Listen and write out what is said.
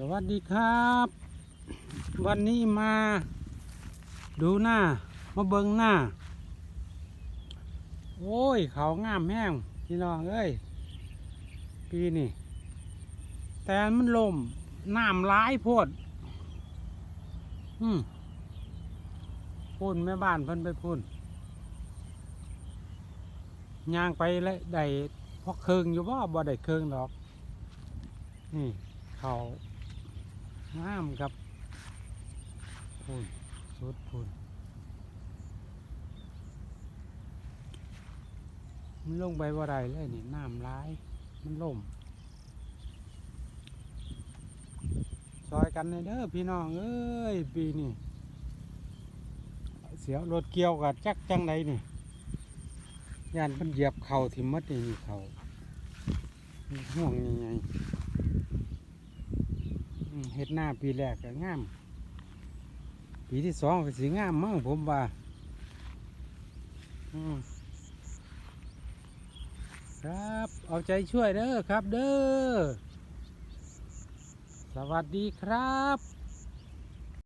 สวัสดีครับ วันนี้มาดูหน้า มาเบิงหน้า โอ้ย เขางามแห้งพี่น้องเอ้ย ปีนี่แต่มันลมน้ำร้ายโพด อืมพุ่นแม่บ้านเพิ่นไปพุ่นย่างไปแล้วได้พอเคืองอยู่บ่บ่ได้เคืองดอก นี่เขา งามครับพุ่นสุดพุ่นมันลงไปว่าไรเลยนี่น้ำร้าย มันล่มซอยกันเลยเด้อพี่น้องเอ้ยปีนี้เสียวรถเกี่ยวกับจักจังไดนี่ยานเพิ่นเหยียบเข่าทิ่มมัดนี่เขานี่ห่วงยังไง เห็ดหน้าปีแรกก็งาม ปีที่สองก็สีงามมั่งผมว่าครับ เอาใจช่วยเด้อครับเด้อ สวัสดีครับ